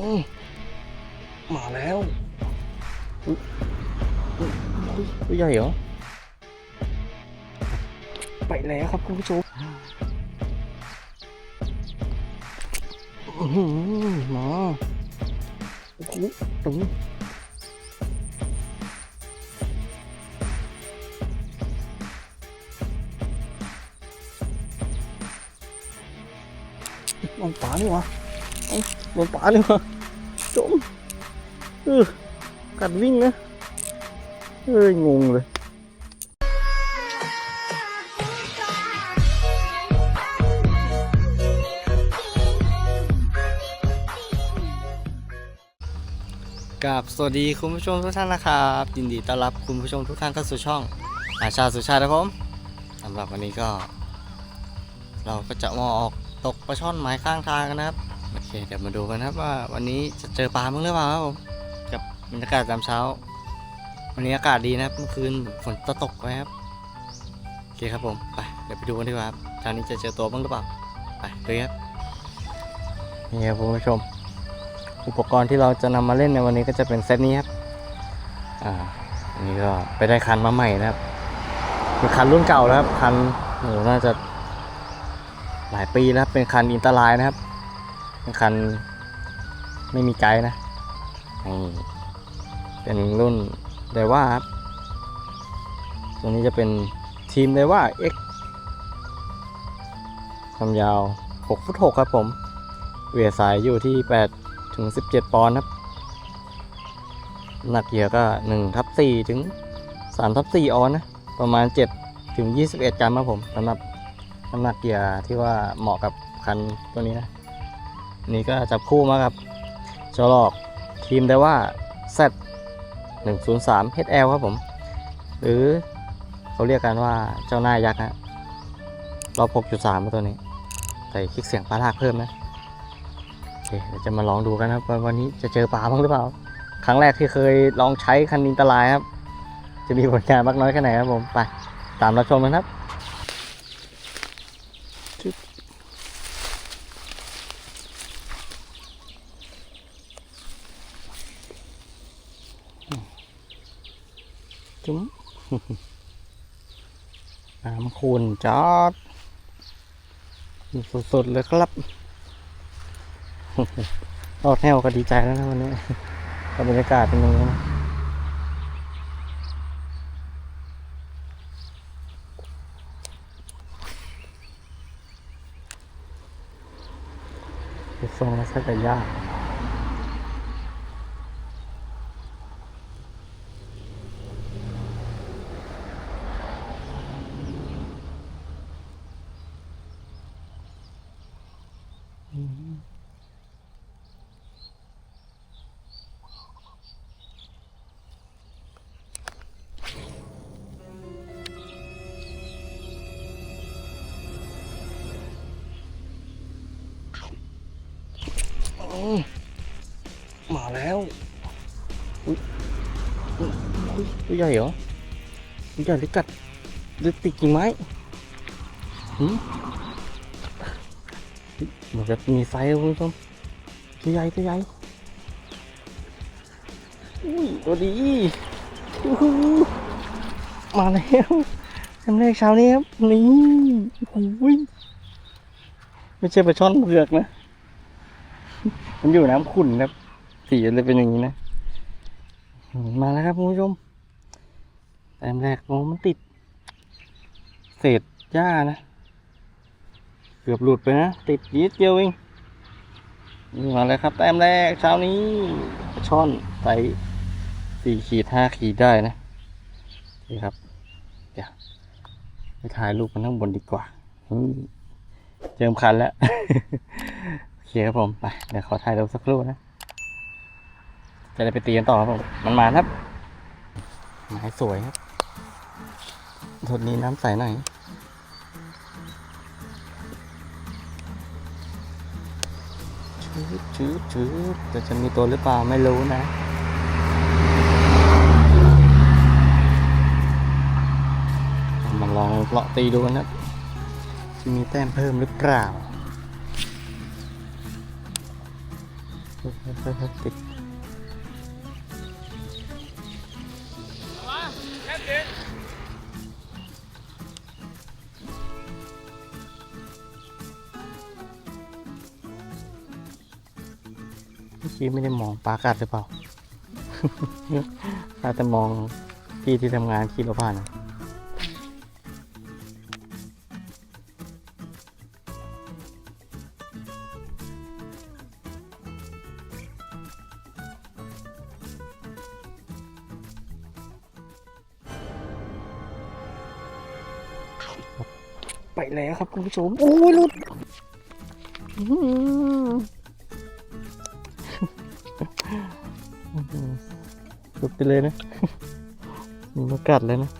อมาแล้วอุ๊ยอุ๊ยอุ๊ยตัวใหญ่เหรอ ไปแล้วครับคุณผู้ชมอื้อหือมาโอ้โหตึงโดนปลานี่วะเอ้า โดนปลานี่วะจมเออกัดวิ่งนะเอ้ยงงเลยกับสวัสดีคุณผู้ชมทุกท่านนะครับ ยินดีต้อนรับคุณผู้ชมทุกท่านเข้าสู่ช่องอาชาสุชาติครับผมสำหรับวันนี้ก็ เราก็จะมาออกตกปลาช่อนไม้ข้างทางกันนะครับ เคเดี๋ยวมาดูกันครับว่าวันนี้จะเจอปลาบ้างหรือเปล่าครับผมกับบรรยากาศตามเช้า วันนี้อากาศดีนะครับเมื่อคืนฝนตกไว้ครับโอเคครับผมไปเดี๋ยวไปดูกันดีกว่าครับเช้านี้จะเจอตัวบ้างหรือเปล่าไปเลยครับนี่ครับคุณผู้ชม อุปกรณ์ที่เราจะนำมาเล่นในวันนี้ก็จะเป็นเซตนี้ครับอ่าอันนี้ก็ไปได้คันมาใหม่นะครับเป็นคันรุ่นเก่าแล้วครับคันโหน่าจะหลายปีแล้วเป็นคันอินเตอร์ไลน์นะครับ คันไม่มีไกด์นะนี่เป็นรุ่นไดว่าครับตัวนี้จะเป็นทีมไดว่า X ความยาว 6 ฟุต 6 ครับผม เวียสายอยู่ที่ 8 ถึง 17 ปอนด์ครับ หนักเหยื่อก็ 1 ทับ 4 ถึง 3 ทับ 4 ออนซ์นะ ประมาณ 7 ถึง 21 กรัมครับผมสำหรับน้ำหนักเหยื่อที่ว่าเหมาะกับคันตัวนี้นะ นี่ก็จับคู่มากับจอลอกทีมได้ว่า Z 103 HL ครับผม หรือเขาเรียกกันว่าเจ้าหน้ายักษ์นะรอบ 6.3 ตัวนี้ ใส่คลิกเสียงปลาลากเพิ่มนะโอเคเดี๋ยวจะมาลองดูกันนะครับวันนี้จะเจอปลาบ้างหรือเปล่า ครั้งแรกที่เคยลองใช้คันอินตรายครับ จะมีผลงานมากน้อยแค่ไหนครับผม ไป ตามรับชมกันครับ น้ำคูณจอดสุดๆเลยครับรอดแนวก็ดีใจแล้วนะวันนี้กับบรรยากาศเป็นย่างนี้นะไปส่งแล้วสักแต่ยา มาแล้วอุ๊ยอุ๊ยอุ๊ยตัวใหญ่เหรอตัวใหญ่หรือกัดหรือติดกิ่งไม้หืมเหมือนจะมีไฟครับคุณผู้ชมตัวใหญ่ตัวใหญ่อุ้ยตัวดีอู้หูมาแล้วทำแรกเช้านี้ครับนี่โอ้ยไม่ใช่ปลาช่อนเผือกนะ มันอยู่น้ำขุ่นครับ สีเลยเป็นอย่างนี้นะ มาแล้วครับคุณผู้ชมแต้มแรกโอ้มันติด เศษหญ้านะ เกือบหลุดไปนะ ติดนิดเดียวเองมาแล้วครับ แต้มแรกเช้านี้ช่อนไซส์สี่ขีดห้าขีดได้นะนี่ครับเดี๋ยวไปถ่ายรูปกันข้างบนดีกว่าเจิมคันแล้ว เคครับผม ไป เดี๋ยวขอถ่ายรูปสักครู่นะ จะได้ไปตีกันต่อครับผม มันมาครับไม้สวยครับทนนี้น้ำใสหน่อยชืดชืดชืดแต่จะมีตัวหรือเปล่าไม่รู้นะมาลองเลาะตีดูกันนะจะมีแต้มเพิ่มหรือเปล่า ติดเมื่อกี้ไม่ได้มองปลากัดหรือเปล่า อาจจะมองพี่ที่ทำงานขี่รถผ่าน แล้วครับคุณผู้ชมโอ้ยหลุดอื้อหือหลุดไปเลยนะมีมากัดเลยนะ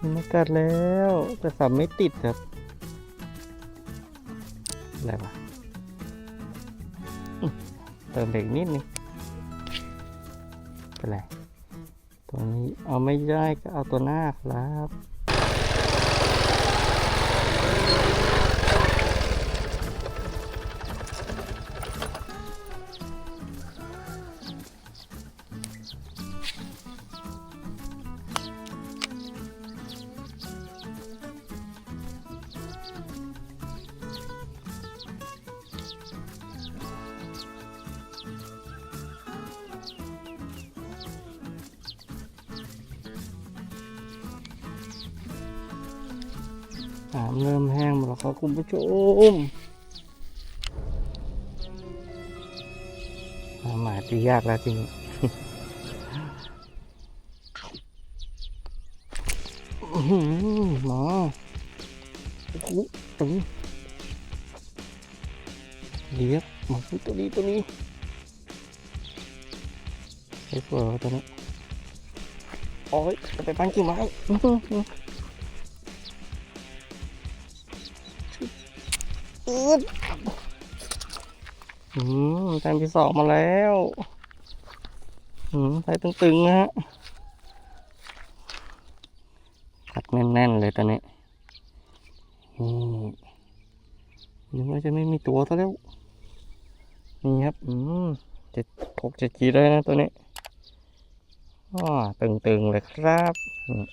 มีมากัดแล้วแต่สับไม่ติดครับอะไรวะอื้อเติมเบรกนิดนึงเป็นไรตัวนี้เอาไม่ได้ก็เอาตัวหน้าครับ น้ำเริ่มแห้งหมดแล้วครับคุณผู้ชมหาหมาตียากแล้วจริงอื้อหือหมาโอ้โหตึงเลียบมาตัวนี้ตัวนี้ไอ้เฟือตัวนี้โอ้ยจะไปปั้นกิ่งไม้ อือหืออืดอืมแต้มที่สองมาแล้ว อืมใส่ตึงๆนะฮะกัดแน่นๆเลยตอนนี้นี่นึกว่าจะไม่มีตัวซะแล้ว นี่ครับ อืมเจ็ดหกเจ็ดขีดเลยนะตัวนี้อ้อตึงๆเลยครับอืม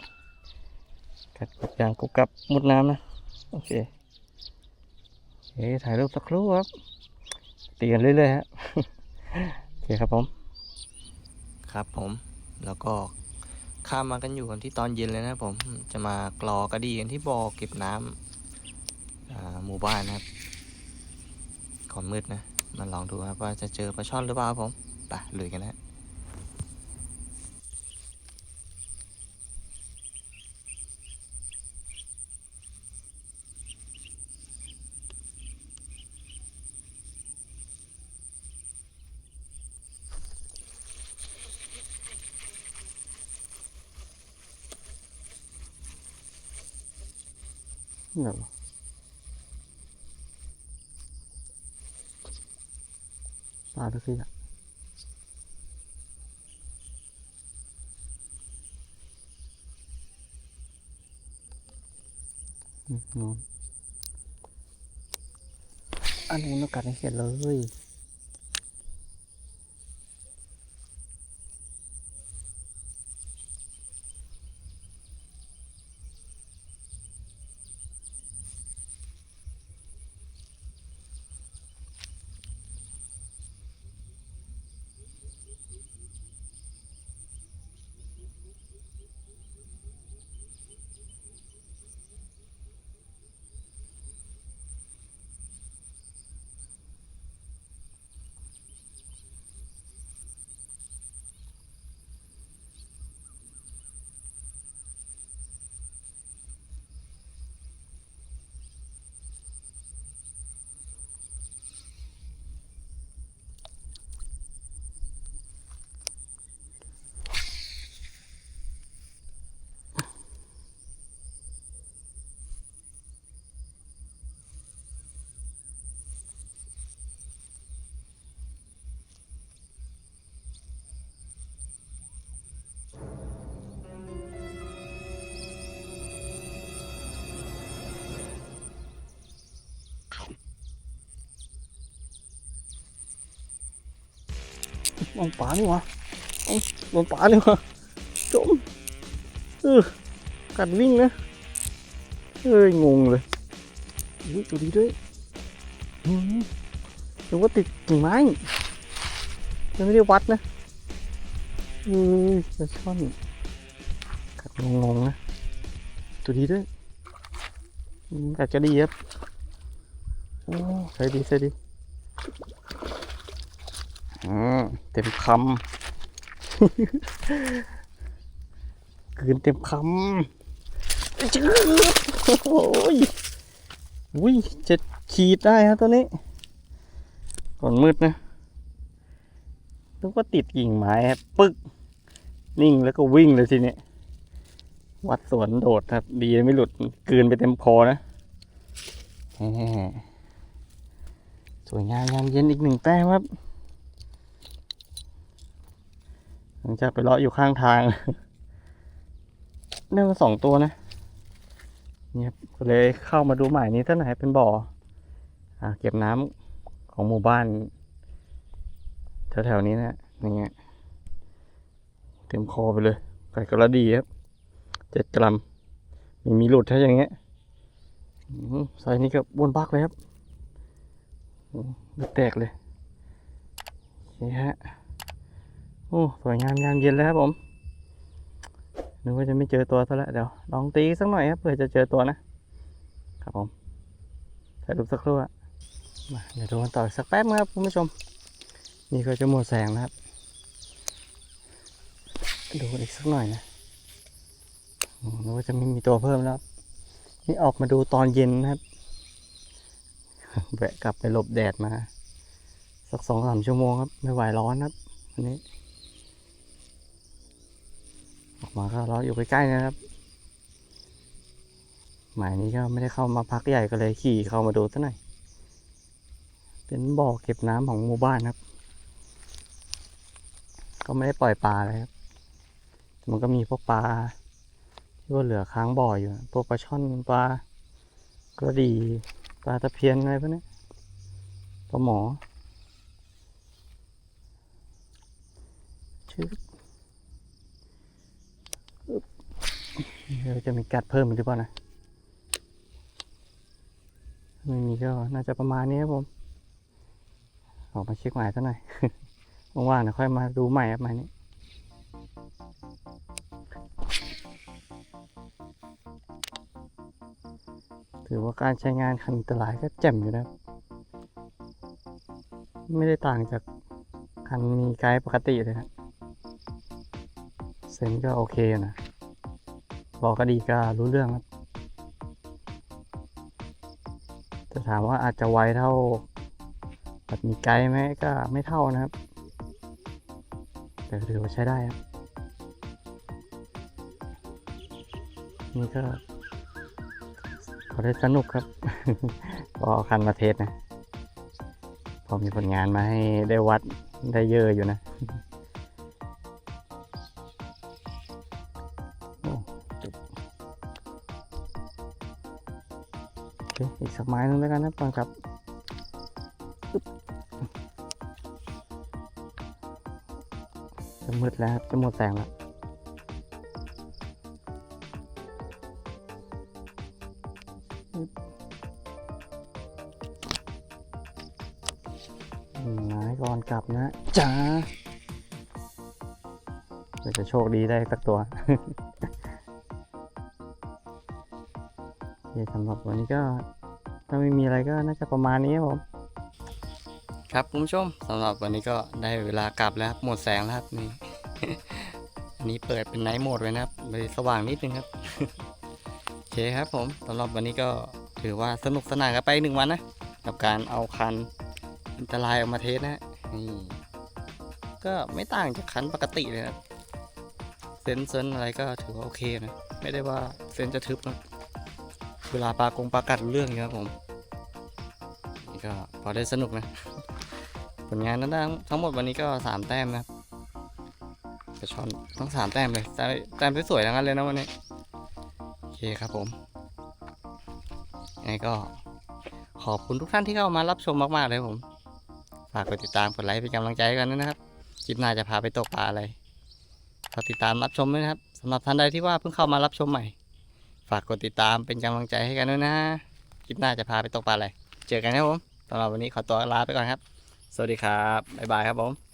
กัดกับยางกุบกับมุดน้ำนะ โอเค เอ๊ถ่ายรูปสักครู่ครับตีกันเรื่อยๆฮะโอเคครับผม ครับผม แล้วก็ข้ามมากันอยู่กันที่ตอนเย็นเลยนะครับผม จะมากรอกระดีกันที่บ่อเก็บน้ำหมู่บ้านนะครับก่อนมืดนะ มาลองดูครับว่าจะเจอปลาช่อนหรือเปล่าครับผม ไปลุยกันนะ เดี๋ยตาดูสิอะอืมนออันนี้นกกัดให้เห็นเลย ลงป่านี่วะเอ้างป่านี่วะจมเออกัดวิ่งนะเอ้ยงงเลยอุ้ยตัวดีด้วยอืมหรือว่าติดกิ่งไม้ยังไม่ได้วัดนะเอ้ยปลาช่อนกัดงงๆนะตัวดีด้วยอืมกัดจะดีครับโอ้ใส่ดีใส่ดี เต็มคำคืนเต็มคำจืดโอ้ยอุ้ยจะขีดได้ฮะตัวนี้ ก่อนมืดนะนึกว่าติดกิ่งไม้ครับปึ๊ก นิ่งแล้วก็วิ่งเลยทีนี้วัดสวนโดดครับ ดีไม่หลุดกืนไปเต็มคอนะสวยงามยามเย็นอีกหนึ่งแต้มครับ ห ลังจากไปเลาะอยู่ข้างทางได้มาสองตัวนะเนี่ยก็เลยเข้ามาดูใหม่นี้ท่าไหนเป็นบ่ออ่าเก็บน้ำของหมู่บ้านแถวๆนี้นะอย่างเงี้ยเต็มคอไปเลยไก่กระดีครับเจ็ดกรัมมีมีหลุดถ้าอย่างเงี้ยอืมไซส์นี้ก็บวนบักเลยครับแตกเลยโอเคฮะ โอ้สวยงามยามเย็นแล้วครับผมนึกว่าจะไม่เจอตัวซะแล้วเดี๋ยวลองตีสักหน่อยครับเผื่อจะเจอตัวนะครับผมถ่ายรูปสักครู่อะมาเดี๋ยวดูกันต่อสักแป๊บนึงครับคุณผู้ชม นี่ก็จะหมดแสงนะครับ ดูอีกสักหน่อยนะนึกว่าจะไม่มีตัวเพิ่มแล้วนี่ออกมาดูตอนเย็นนะครับแวะกลับไปหลบแดดมา สักสองสามชั่วโมงครับ ไม่ไหวร้อนครับอันนี้ ออกมาก็เราอยู่ใกล้ๆนะครับ หมายนี้ก็ไม่ได้เข้ามาพักใหญ่ก็เลยขี่เข้ามาดูซะหน่อย เป็นบ่อเก็บน้ำของหมู่บ้านครับ ก็ไม่ได้ปล่อยปลาเลยครับ มันก็มีพวกปลาที่ว่าเหลือค้างบ่ออยู่ พวกปลาช่อนปลากระดีปลาตะเพียนอะไรพวกนี้ปลาหมอชื่อี๋ยวจะมีกัดเพิ่มอีกหรือเปล่านะไม่มีก็น่าจะประมาณนี้ครับผม ออกมาเช็คใหมายซะหน่อยว่างๆเดี๋ยวค่อยมาดูใหม่ครับหมานี้ถือว่าการใช้งานคันตลายก็แจ่มอยู่นะ ไม่ได้ต่างจากคันมีไกด์ปกติเลยครับเซนก็โอเคอยู่นะ บอกก็ดีก็รู้เรื่องครับจะถามว่าอาจจะไวเท่าแบบมีไกด์ไหมก็ไม่เท่านะครับ แต่ถือว่าใช้ได้ครับ นี่ก็ขอได้สนุกครับก็เอาคันมาเทสนะ พอมีผลงานมาให้ได้วัดได้เยอะอยู่นะ ไม้หนึงแล้วกันนะก่อนครับปึ๊บจะมืดแล้วครับจะหมดแสงแล้วไม้ก่อนกลับนะจ้าเดี๋ยวจะโชคดีได้สักตัวสำหรับวันนี้ก็ ถ้าไม่มีอะไรก็น่าจะประมาณนี้ครับผม ครับคุณผู้ชมสำหรับวันนี้ก็ได้เวลากลับแล้วครับหมดแสงแล้วครับนี่ อันนี้เปิดเป็นไนท์โหมดไว้นะครับเลยสว่างนิดนึงครับ โอเคครับผมสำหรับวันนี้ก็ถือว่าสนุกสนานกันไปหนึ่งวันนะ กับการเอาคันอันตรายออกมาเทสนะนี่ก็ไม่ต่างจากคันปกติเลยนะเซนเซนอะไรก็ถือว่าโอเคนะ ไม่ได้ว่าเซนจะทึบนะ เวลาปลากงปลากัดเรื่องอยู่ครับผมนี่ก็พอได้สนุกนะ ผลงานนั้นทั้งหมดวันนี้ก็สามแต้มนะครับกระชอนทั้งสามแต้มเลยแต้มแต้มสวยๆทั้งนั้นเลยนะวันนี้โอเคครับผมยังไงก็ขอบคุณทุกท่านที่เข้ามารับชมมาก ๆ เลยผม ฝากกดติดตามกดไลค์เป็นกำลังใจให้กันนะครับ คลิปหน้าจะพาไปตกปลาอะไรฝากติดตามรับชมด้วยนะครับสำหรับท่านใดที่ว่าเพิ่งเข้ามารับชมใหม่ ฝากกดติดตามเป็นกำลังใจให้กันด้วยนะ คลิปหน้าจะพาไปตกปลาอะไร เจอกันครับผมสำหรับวันนี้ขอตัวลาไปก่อนครับ สวัสดีครับ บ๊ายบายครับผม